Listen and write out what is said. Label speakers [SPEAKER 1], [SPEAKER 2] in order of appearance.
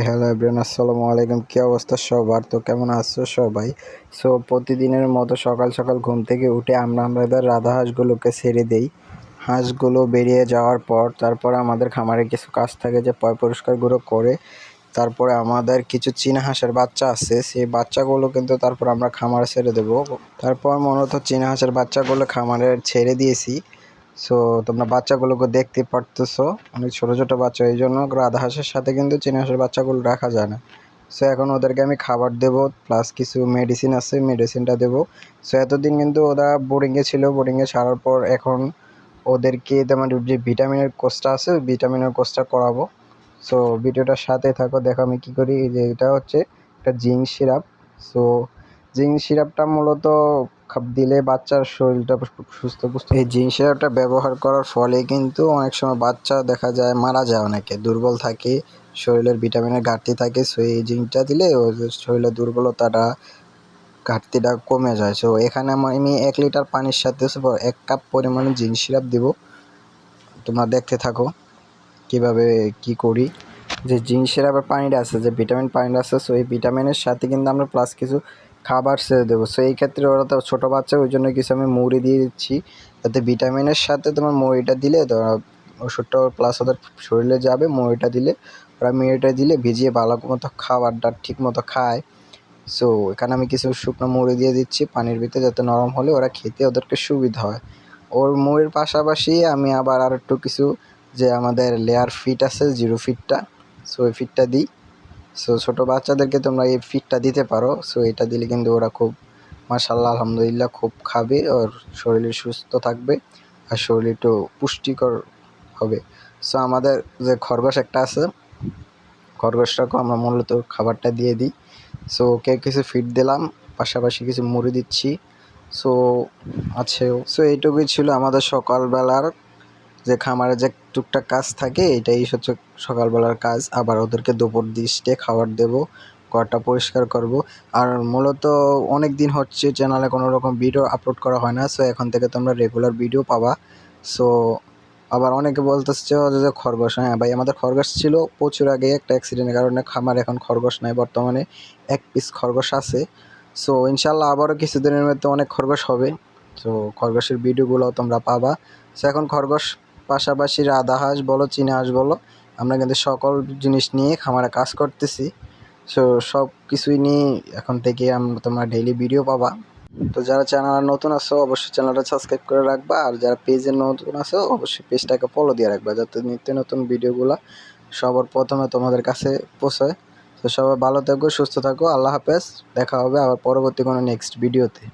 [SPEAKER 1] Hello everyone, আসসালামু আলাইকুম। কী অবস্থা সবার? তো কেমন আছো সবাই? সো প্রতিদিনের মতো সকাল সকাল ঘুম থেকে উঠে আমরা আমরা এবার রাধা হাঁসগুলোকে ছেড়ে দেই। হাঁসগুলো বেরিয়ে যাওয়ার পর তারপরে আমাদের খামারে কিছু কাজ থাকে যে পয় পরিষ্কারগুলো করে, তারপরে আমাদের কিছু চীনা হাঁসের বাচ্চা আছে, সেই বাচ্চাগুলো কিন্তু তারপর আমরা খামারে ছেড়ে দেবো। তারপর মূলত চীনা হাঁসের বাচ্চাগুলো খামারে ছেড়ে দিয়েছি। সো তোমরা বাচ্চাগুলোকে দেখতে পারতেছো। অনেক ছোটো ছোটো বাচ্চা, এই জন্য রাধা হাঁসের সাথে কিন্তু চীনা হাঁসের বাচ্চাগুলো রাখা যায় না। সো এখন ওদেরকে আমি খাবার দেব প্লাস কিছু মেডিসিন আছে মেডিসিনটা দেবো। সো এতদিন কিন্তু ওরা বোর্ডিংয়ে ছিল বোর্ডিংয়ে ছাড়ার পর এখন ওদেরকে তোমার যে ভিটামিনের কোর্সটা আছে ভিটামিনের কোর্সটা করাবো। সো ভিডিওটার সাথে থাকো, দেখো আমি কী করি যে এটা হচ্ছে একটা জিঙ্ক সিরাপ। সো জিঙ্ক সিরাপটা মূলত দিলে বাচ্চার শরীরটা সুস্থ পুষ্ট এই সিরাপটা ব্যবহার করার ফলে কিন্তু অনেক সময় বাচ্চা দেখা যায় মারা যায় অনেকে। দুর্বল থাকে, শরীরের ভিটামিনের ঘাটতি থাকে, সো এই জিঙ্কটা দিলে শরীরের দুর্বলতাটা, ঘাটতিটা কমে যায়। সো এখানে আমি এক লিটার পানির সাথে এক কাপ পরিমাণে জিঙ্ক সিরাপ দিব। তোমরা দেখতে থাকো কীভাবে কি করি। যে জিঙ্ক সিরাপের পানিটা আছে, যে ভিটামিন পানিটা আছে, সো এই ভিটামিনের সাথে কিন্তু আমরা প্লাস কিছু খাবার ছেড়ে দেবো। সো এই ক্ষেত্রে ওরা তো ছোটো বাচ্চা, ওই জন্য কিছু আমি মুড়ি দিয়ে দিচ্ছি। যাতে ভিটামিনের সাথে তোমার মুড়িটা দিলে ওষুধটা প্লাস ওদের শরীরে যাবে, মুড়িটা দিলে ওরা মুড়িটা দিলে ভিজিয়ে ভালো মতো খাবারটা ঠিক মতো খায়। সো এখানে আমি কিছু শুকনো মুড়ি দিয়ে দিচ্ছি, পানির ভিতরে যাতে নরম হলে ওরা খেতে ওদেরকে সুবিধা হয়। ওর মুড়ির পাশাপাশি আমি আবার আর একটু কিছু যে আমাদের লেয়ার ফিট আছে জিরো ফিটটা সো ওই ফিটটা দিই। সো ছোটো বাচ্চাদেরকে তোমরা এই ফিটটা দিতে পারো। সো এটা দিলে কিন্তু ওরা খুব মার্শাল্লাহ আলহামদুলিল্লাহ, খুব খাবে ওর শরীর সুস্থ থাকবে আর শরীর একটু পুষ্টিকর হবে। সো আমাদের যে খরগোশ একটা আছে, খরগোশটাকেও আমরা মূলত খাবারটা দিয়ে দিই। সো ওকে কিছু ফিট দিলাম, পাশাপাশি কিছু মুড়ি দিচ্ছি। সো আছে সো এইটুকুই ছিল আমাদের সকালবেলার যে খামারে যে টুকটাক কাজ থাকে, এটাই হচ্ছে সকালবেলার কাজ। আবার ওদেরকে দুপুর দিস্টে খাবার দেবো, ঘরটা পরিষ্কার করব। আর মূলত অনেক দিন হচ্ছে চ্যানেলে কোনো রকম ভিডিও আপলোড করা হয় না সো এখন থেকে তোমরা রেগুলার ভিডিও পাবা। সো আবার অনেকে বলতেছে যে খরগোশ। হ্যাঁ ভাই, আমাদের খরগোশ ছিল প্রচুর আগে একটা অ্যাক্সিডেন্টের কারণে খামার এখন খরগোশ নাই, বর্তমানে এক পিস খরগোশ আছে। সো ইনশাল্লাহ আবারও কিছুদিনের মধ্যে অনেক খরগোশ হবে। তো খরগোশের ভিডিওগুলো তোমরা পাবা। সো এখন খরগোশ পাশাপাশি রাধা হাঁস বলো, চীনা হাঁস বলো, আমরা কিন্তু সকল জিনিস নিয়ে খামারে কাজ করতেছি। সো সব কিছুই নিয়ে এখন থেকে আমরা তোমরা ডেইলি ভিডিও পাবা। তো যারা চ্যানেল নতুন আছো, অবশ্যই চ্যানেলটা সাবস্ক্রাইব করে রাখবা। আর যারা পেজে নতুন আছো, অবশ্যই পেজটাকে ফলো দিয়ে রাখবা, যাতে নিত্য নতুন ভিডিওগুলো সবার প্রথমে তোমাদের কাছে পৌঁছায়। তো সবাই ভালো থাকো, সুস্থ থাকো, আল্লাহ হাফেজ। দেখা হবে আবার পরবর্তী কোনো নেক্সট ভিডিওতে